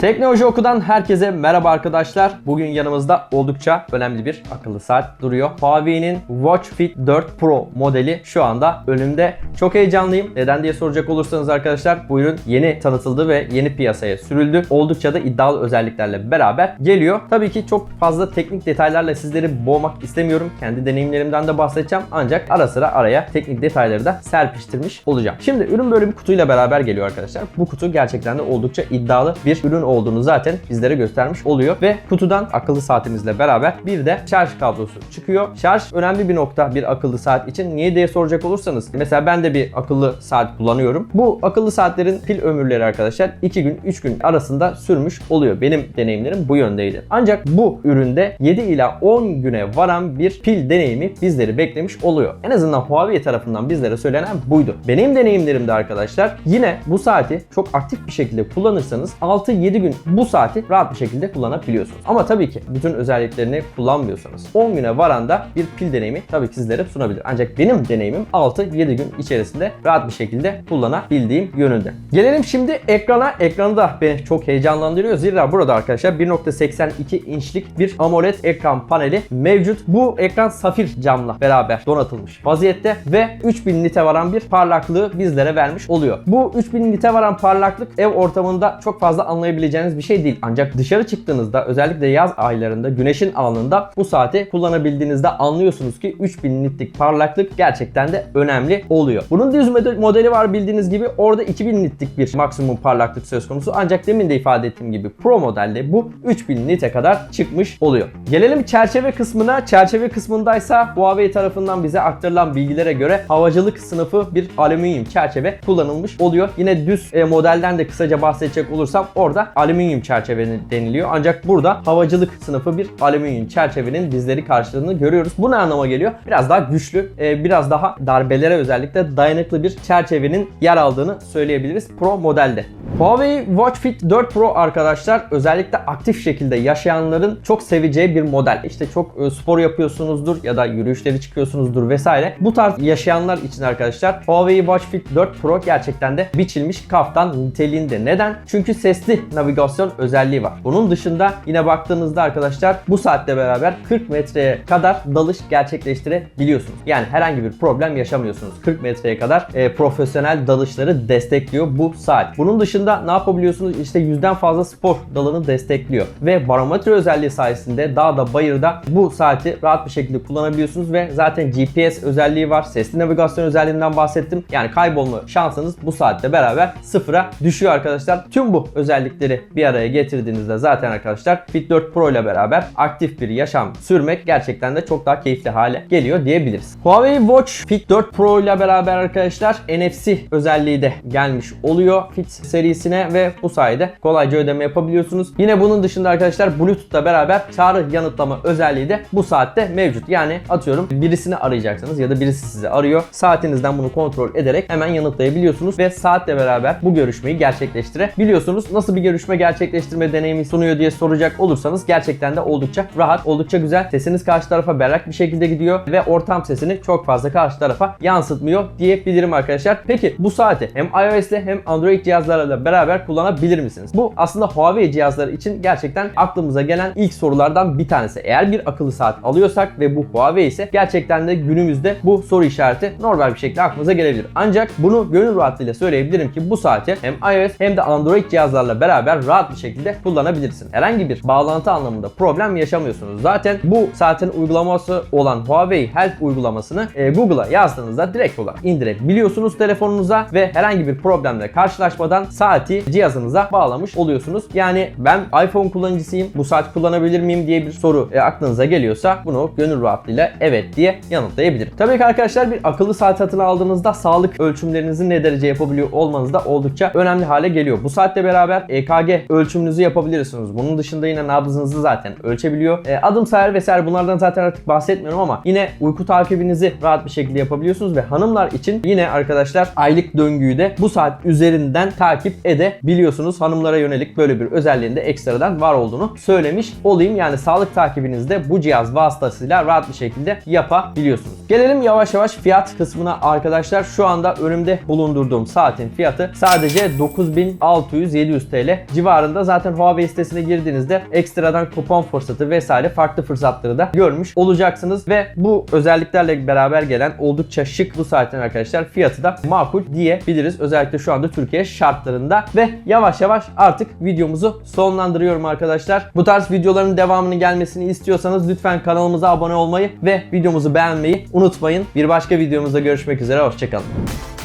Teknoloji Oku'dan herkese merhaba arkadaşlar. Bugün yanımızda oldukça önemli bir akıllı saat duruyor. Huawei'nin Watch Fit 4 Pro modeli şu anda önümde. Çok heyecanlıyım. Neden diye soracak olursanız arkadaşlar bu ürün yeni tanıtıldı ve yeni piyasaya sürüldü. Oldukça da iddialı özelliklerle beraber geliyor. Tabii ki çok fazla teknik detaylarla sizleri boğmak istemiyorum. Kendi deneyimlerimden de bahsedeceğim. Ancak ara sıra araya teknik detayları da serpiştirmiş olacağım. Şimdi ürün böyle bir kutuyla beraber geliyor arkadaşlar. Bu kutu gerçekten de oldukça iddialı bir ürün olduğunu zaten bizlere göstermiş oluyor ve kutudan akıllı saatimizle beraber bir de şarj kablosu çıkıyor. Şarj önemli bir nokta bir akıllı saat için. Niye diye soracak olursanız mesela ben de bir akıllı saat kullanıyorum. Bu akıllı saatlerin pil ömürleri arkadaşlar 2 gün 3 gün arasında sürmüş oluyor. Benim deneyimlerim bu yöndeydi. Ancak bu üründe 7 ila 10 güne varan bir pil deneyimi bizleri beklemiş oluyor. En azından Huawei tarafından bizlere söylenen buydu. Benim deneyimlerimde arkadaşlar yine bu saati çok aktif bir şekilde kullanırsanız 6-7 gün bu saati rahat bir şekilde kullanabiliyorsunuz. Ama tabii ki bütün özelliklerini kullanmıyorsanız 10 güne varan da bir pil deneyimi tabii ki sizlere sunabilir. Ancak benim deneyimim 6-7 gün içerisinde rahat bir şekilde kullanabildiğim yönünde. Gelelim şimdi ekrana. Ekranı da beni çok heyecanlandırıyor. Zira burada arkadaşlar 1.82 inçlik bir AMOLED ekran paneli mevcut. Bu ekran safir camla beraber donatılmış vaziyette ve 3000 nite varan bir parlaklığı bizlere vermiş oluyor. Bu 3000 nite varan parlaklık ev ortamında çok fazla anlayabileceğiniz bir şey değil. Ancak dışarı çıktığınızda özellikle yaz aylarında güneşin alanında bu saati kullanabildiğinizde anlıyorsunuz ki 3000 nitlik parlaklık gerçekten de önemli oluyor. Bunun düz model- modeli var bildiğiniz gibi orada 2000 nitlik bir maksimum parlaklık söz konusu. Ancak demin de ifade ettiğim gibi Pro modelde bu 3000 nite kadar çıkmış oluyor. Gelelim çerçeve kısmına. Çerçeve kısmındaysa Huawei tarafından bize aktarılan bilgilere göre havacılık sınıfı bir alüminyum çerçeve kullanılmış oluyor. Yine düz e, modelden de kısaca bahsedecek olursam orada alüminyum çerçeve deniliyor. Ancak burada havacılık sınıfı bir alüminyum çerçevenin bizleri karşılığını görüyoruz. Bu ne anlama geliyor? Biraz daha güçlü, e, biraz daha darbelere özellikle dayanıklı bir çerçevenin yer aldığını söyleyebiliriz Pro modelde. Huawei Watch Fit 4 Pro arkadaşlar özellikle aktif şekilde yaşayanların çok seveceği bir model. İşte çok e, spor yapıyorsunuzdur ya da yürüyüşleri çıkıyorsunuzdur vesaire. Bu tarz yaşayanlar için arkadaşlar Huawei Watch Fit 4 Pro gerçekten de biçilmiş kaftan niteliğinde. Neden? Çünkü sesli navigasyon özelliği var. Bunun dışında yine baktığınızda arkadaşlar bu saatle beraber 40 metreye kadar dalış gerçekleştirebiliyorsunuz. Yani herhangi bir problem yaşamıyorsunuz. 40 metreye kadar e, profesyonel dalışları destekliyor bu saat. Bunun dışında ne yapabiliyorsunuz? İşte yüzden fazla spor dalını destekliyor. Ve barometre özelliği sayesinde dağda bayırda bu saati rahat bir şekilde kullanabiliyorsunuz ve zaten GPS özelliği var. Sesli navigasyon özelliğinden bahsettim. Yani kaybolma şansınız bu saatte beraber sıfıra düşüyor arkadaşlar. Tüm bu özellikleri bir araya getirdiğinizde zaten arkadaşlar Fit 4 Pro ile beraber aktif bir yaşam sürmek gerçekten de çok daha keyifli hale geliyor diyebiliriz. Huawei Watch Fit 4 Pro ile beraber arkadaşlar NFC özelliği de gelmiş oluyor Fit serisine ve bu sayede kolayca ödeme yapabiliyorsunuz. Yine bunun dışında arkadaşlar Bluetooth'la beraber çağrı yanıtlama özelliği de bu saatte mevcut. Yani atıyorum birisini arayacaksınız ya da birisi sizi arıyor. Saatinizden bunu kontrol ederek hemen yanıtlayabiliyorsunuz ve saatle beraber bu görüşmeyi gerçekleştirebiliyorsunuz. Nasıl bir görüşme gerçekleştirme deneyimi sunuyor diye soracak olursanız gerçekten de oldukça rahat, oldukça güzel. Sesiniz karşı tarafa berrak bir şekilde gidiyor ve ortam sesini çok fazla karşı tarafa yansıtmıyor diyebilirim arkadaşlar. Peki bu saati hem iOS ile hem Android cihazlarla beraber kullanabilir misiniz? Bu aslında Huawei cihazları için gerçekten aklımıza gelen ilk sorulardan bir tanesi. Eğer bir akıllı saat alıyorsak ve bu Huawei ise gerçekten de günümüzde bu soru işareti normal bir şekilde aklımıza gelebilir. Ancak bunu gönül rahatlığıyla söyleyebilirim ki bu saati hem iOS hem de Android cihazlarla beraber rahat bir şekilde kullanabilirsin. Herhangi bir bağlantı anlamında problem yaşamıyorsunuz. Zaten bu saatin uygulaması olan Huawei Health uygulamasını e, Google'a yazdığınızda direkt olarak indirebiliyorsunuz telefonunuza ve herhangi bir problemle karşılaşmadan saati cihazınıza bağlamış oluyorsunuz. Yani ben iPhone kullanıcısıyım. Bu saat kullanabilir miyim diye bir soru e, aklınıza geliyorsa bunu gönül rahatlığıyla evet diye yanıtlayabilirim. Tabii ki arkadaşlar bir akıllı saat satın aldığınızda sağlık ölçümlerinizi ne derece yapabiliyor olmanız da oldukça önemli hale geliyor. Bu saatle beraber EKG ölçümünüzü yapabilirsiniz. Bunun dışında yine nabzınızı zaten ölçebiliyor. E, adım sayar vesaire bunlardan zaten artık bahsetmiyorum ama yine uyku takibinizi rahat bir şekilde yapabiliyorsunuz ve hanımlar için yine arkadaşlar aylık döngüyü de bu saat üzerinden takip edebiliyorsunuz. Hanımlara yönelik böyle bir özelliğinde ekstradan var olduğunu söylemiş olayım. Yani sağlık takibinizi de bu cihaz vasıtasıyla rahat bir şekilde yapabiliyorsunuz. Gelelim yavaş yavaş fiyat kısmına arkadaşlar. Şu anda önümde bulundurduğum saatin fiyatı sadece 9600-700 TL TL civarında. Zaten Huawei sitesine girdiğinizde ekstradan kupon fırsatı vesaire farklı fırsatları da görmüş olacaksınız ve bu özelliklerle beraber gelen oldukça şık bu saatin arkadaşlar fiyatı da makul diyebiliriz. Özellikle şu anda Türkiye şartlarında ve yavaş yavaş artık videomuzu sonlandırıyorum arkadaşlar. Bu tarz videoların devamını gelmesini istiyorsanız lütfen kanalımıza abone olmayı ve videomuzu beğenmeyi unutmayın. Bir başka videomuzda görüşmek üzere. Hoşçakalın.